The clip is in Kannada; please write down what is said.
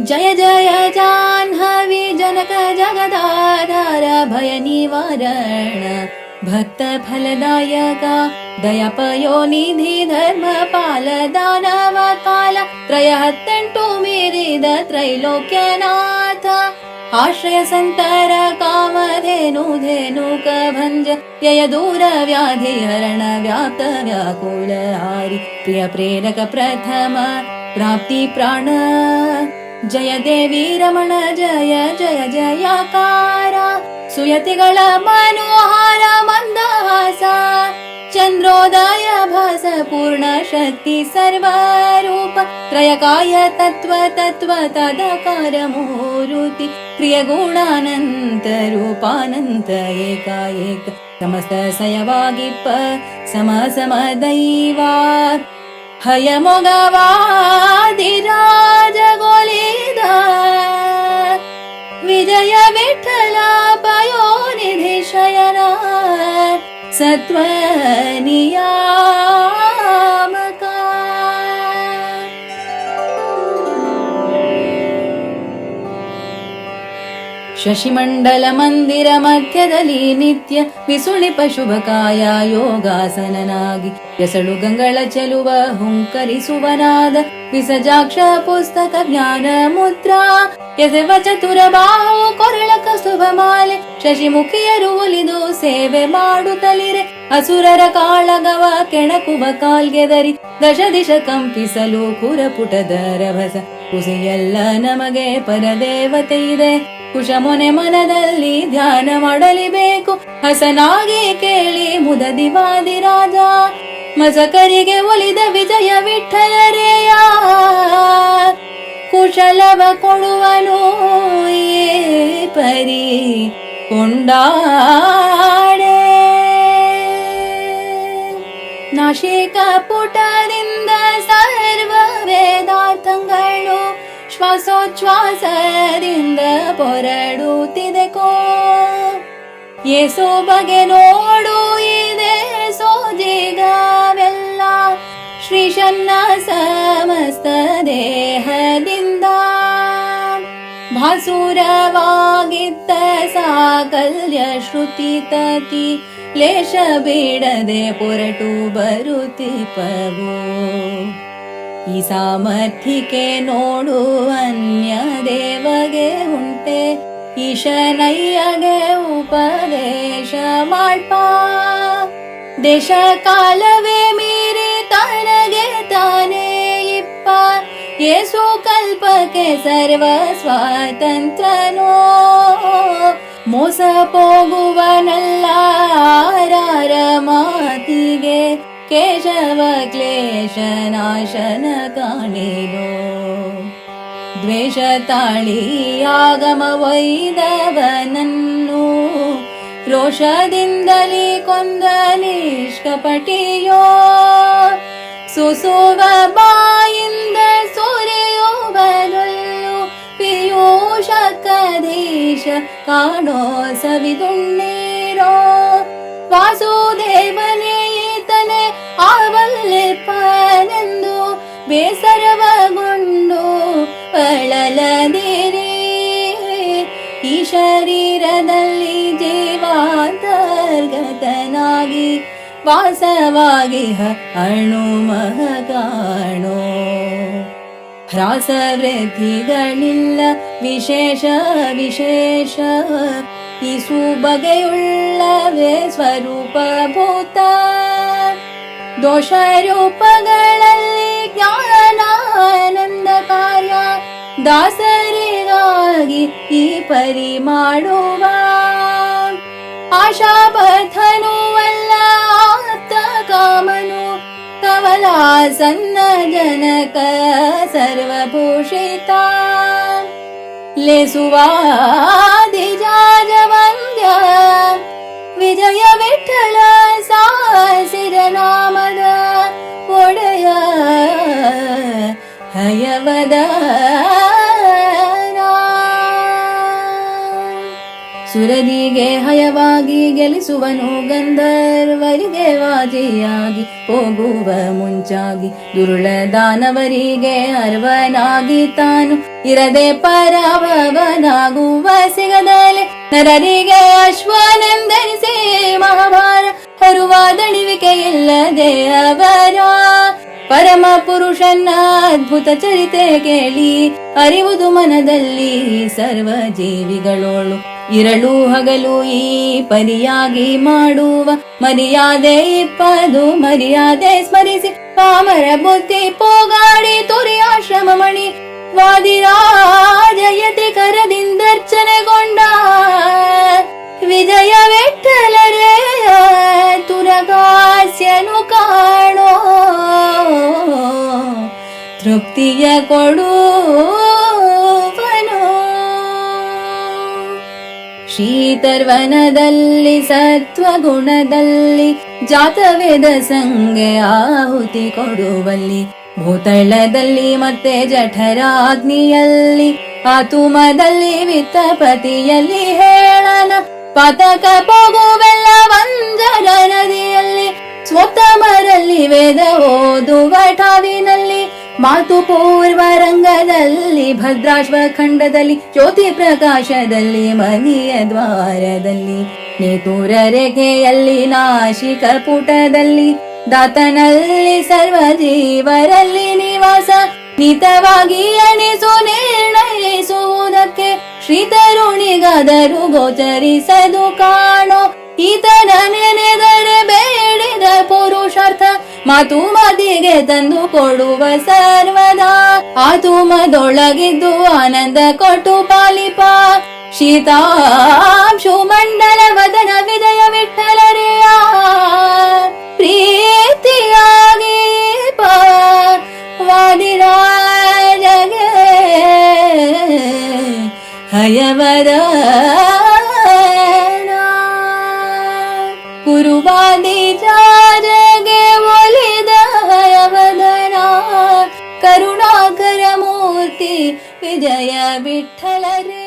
जय जय जाह्नवि जनक जगदाधार भय निवारण भक्त फलदायका दयपयोनिधि धर्मपाल दानवकाल त्रयत्तण्टु मेरिद त्रैलोक्यनाथ। आश्रय संतर काम धेनु धेनुक भय दूर व्याधिररण व्याक व्याकुल आरि प्रिय प्रेरक प्रथम प्राप्ति प्राण जय देवी रमण जय जय जयकार। सुयतिग मनोहार मन्द शक्ति सर्वारूप त्रयकाय तत्त्व तत्त्व तदकारमोरुति क्रियगुणानन्तरूपानन्त एका एक समस्त समसमदैवा हयमोगवादिराजगोलिदा विजय विठ्ठलापयोनिधिशयना सत्त्वनिया ಶಶಿಮಂಡಲ ಮಂದಿರ ಮಧ್ಯದಲ್ಲಿ ನಿತ್ಯ ವಿಸುಳಿಪ ಶುಭಕಾಯ ಯೋಗಾಸನನಾಗಿ ಎಸಳು ಗಂಗಳ ಚೆಲುವ ಹುಂಕರಿಸುವನಾದ ವಿಸಜಾಕ್ಷ ಪುಸ್ತಕ ಜ್ಞಾನ ಮುದ್ರಾ. ಎಸೆವ ಚತುರ ಬಾಹು ಕೊರಳ ಕಸುಭ ಮಾಲೆ. ಶಶಿಮುಖಿಯರು ಒಲಿದು ಸೇವೆ ಮಾಡುತ್ತಲಿರೆ. ಅಸುರರ ಕಾಳಗವ ಕೆಣಕುವ ಕಾಲ್ಗೆದರಿ ದಶ ದಿಶ ಕಂಪಿಸಲು ಕುರಪುಟದ ರಭಸ. ಕುಸಿಯೆಲ್ಲ ನಮಗೆ ಪರದೇವತೆ ಇದೆ. ಕುಶಮೊನೆ ಮನದಲ್ಲಿ ಧ್ಯಾನ ಮಾಡಲಿಬೇಕು. ಹಸನಾಗಿ ಕೇಳಿ ಮುದದಿವಾದಿ ರಾಜ. ಮಸಕರಿಗೆ ಒಲಿದ ವಿಜಯ ವಿಠಲರೇಯ. ಕುಶಲವ ಕೊಡುವನು ಪರಿ ಕೊಂಡಾಡೆ. ನಾಶಿಕ ಪುಟದಿಂದ ಶ್ವಾಸೋಚ್ಛ್ವಾಸದಿಂದ ಪೊರಡುತ್ತಿದೆ ಕೋ. ಏಸೋ ಬಗೆ ನೋಡು, ಇದೆ ಸೋಜಿಗವೆಲ್ಲ ಶ್ರೀಶನ್ನ ಸಮಸ್ತ ದೇಹದಿಂದ. ಭಾಸುರವಾಗಿದ್ದ ಸಾಕಲ್ಯ ಶ್ರುತಿ ತತಿ, ಲೇಷ ಬಿಡದೆ ಪೊರಟು ಬರುತ್ತಿಪವು. ಈ ಸಾಮರ್ಥಿಕೆ ನೋಡು ಅನ್ಯ ದೇವಗೆ ಉಂಟೆ, ಈಶನಯ್ಯಗೆ ಉಪದೇಶ ಮಾಡ್ಪ. ದೇಶ ಕಾಲವೇ ಮೀರಿ ತನಗೆ ತಾನೇ ಇಪ್ಪ, ಏಸು ಕಲ್ಪಕ್ಕೆ ಸರ್ವ ಸ್ವಾತಂತ್ರನೋ ಮೋಸ ಪೋಗುವನಲ್ಲ ಮಾತಿಗೆ ಕೇಶವ ಕ್ಲೇಶ ನಾಶನ ಕಾಣಿರೋ ದ್ವೇಷ ತಾಳಿ ಆಗಮ ವೈದವನನ್ನು ರೋಷದಿಂದಲೇ ಕೊಂದ ನಿಷ್ಕಪಟಿಯೋ ಸುಸುವ ಬಾಯಿಂದ ಸುರಿಯೋ ಬದಲು ಪಿಯೂಷ ಕದೀಶ ಕಾಣೋ ಸವಿದುಣ್ಣೀರೋ ವಾಸುದೇವನೇ ಬೇಸರವಗೊಂಡು ಬಳಲದಿರಿ ಈ ಶರೀರದಲ್ಲಿ ಜೀವಾಂತರ್ಗತನಾಗಿ ವಾಸವಾಗಿ ಅಣು ಮಗಾಣೋ ಹ್ರಾಸ ವೃದ್ಧಿಗಳಿಲ್ಲ ವಿಶೇಷ ವಿಶೇಷ ಈ ಸುಬಗೆಯುಳ್ಳವೇ ಸ್ವರೂಪ ಭೂತ ದೋಷ ರೂಪಗಳಲ್ಲಿ ಜ್ಞಾನಾನಂದ ಕಾರ್ಯ ದಾಸರಿಗಾಗಿ ಈ ಪರಿ ಮಾಡುವ. ಆಶಾಪಥನೂ ಅಲ್ಲ ಆಪ್ತ ಕಾಮನು ಕವಲಾಸನ್ನ ಜನಕ ಸರ್ವಭೂಷಿತ. ಲೇಸುವಾದಿಜಾಜ ಸುರದಿಗೆ ಹಯವಾಗಿ ಗೆಲಿಸುವನು ಗಂಧರ್ವರಿಗೆ ವಾಜಿಯಾಗಿ ಹೋಗುವ ಮುಂಚಾಗಿ ದುರುಳ ದಾನವರಿಗೆ ಅರ್ವನಾಗಿ ತಾನು ಇರದೆ ಪರವನಾಗುವ ಸಿಗದಲೆ ನರರಿಗೆ ಅಶ್ವನೆಂದರಿಸಿ ಮಹಾಭಾರ. ಹರುವ ದಣಿವಿಕೆ ಇಲ್ಲದೆ ಅವರ ಪರಮ ಪುರುಷನ ಅದ್ಭುತ ಚರಿತೆ ಕೇಳಿ ಅರಿವುದು ಮನದಲ್ಲಿ ಸರ್ವ ಜೀವಿಗಳೋಳು. ಇರಳು ಹಗಲು ಈ ಪರಿಯಾಗಿ ಮಾಡುವ. ಮರ್ಯಾದೆ ಇಪ್ಪದು, ಮರ್ಯಾದೆ ಸ್ಮರಿಸಿ. ಪಾಮರ ಬುದ್ಧಿ ಪೋಗಾಡಿ ತುರಿಯಾಶ್ರಮ ಮಣಿ. ವಾದಿರಾಜಯತಿ ಕರದಿಂದರ್ಚನೆಗೊಂಡ ವಿಜಯ ವಿಠಲರೆಯ ತುರಗಾಸ್ಯನು ಕಾಣೋ ತೃಪ್ತಿಯ ಕೊಡುವನು ಶೀತರ್ವನದಲ್ಲಿ ಸತ್ವಗುಣದಲ್ಲಿ ಜಾತವೇದ ಸಂಗೆ ಆಹುತಿ ಕೊಡುವಲ್ಲಿ. ಭೂತಳದಲ್ಲಿ ಮತ್ತೆ ಜಠರಾಗ್ನಿಯಲ್ಲಿ, ಆತುಮದಲ್ಲಿ ವಿತ್ತಪತಿಯಲ್ಲಿ ಹೇಳನ. ಪತಕ ಪೋಗುವೆಲ್ಲ ವಂಜರ ನದಿಯಲ್ಲಿ ಸ್ವತಮರಲ್ಲಿ ವೇದ ಓದುವ ಠಾವಿನಲ್ಲಿ. ಮಾತು ಪೂರ್ವ ರಂಗದಲ್ಲಿ ಭದ್ರಾಶ್ವ ಖಂಡದಲ್ಲಿ ಜ್ಯೋತಿ ಪ್ರಕಾಶದಲ್ಲಿ, ಮನೆಯ ದ್ವಾರದಲ್ಲಿ, ನೇತೂರ ರೇಖೆಯಲ್ಲಿ ನಾಶಿಕ ಪುಟದಲ್ಲಿ, ದಾತನಲ್ಲಿ ಸರ್ವ ಜೀವರಲ್ಲಿ ನಿವಾಸ, ನಿತವಾಗಿ ಎಣಿಸು, ನಿರ್ಣಯಿಸುವುದಕ್ಕೆ ಶ್ರೀತರುಣಿಗಾದರೂ ಗೋಚರಿಸದು ಕಾಣೋ, ಈತನ ನೆನೆ ಮಾತು ಮದಿಗೆ ತಂದು ಕೊಡುವ ಸರ್ವದಾ ಆತುಮದೊಳಗಿದ್ದು ಆನಂದ ಕೊಟ್ಟು ಪಾಲಿಪ. ಶೀತಾಂಶು ಮಂಡಲ ವದನ ವಿಜಯ ವಿಠಲರೆಯ. ಪ್ರೀತಿಯಾಗಿ ವಾದಿರಾಜಗೆ ಹಯವರ ಕುರುವಾದಿ ಜಾರಗೆ ವಿಜಯ ವಿಠಲರೇ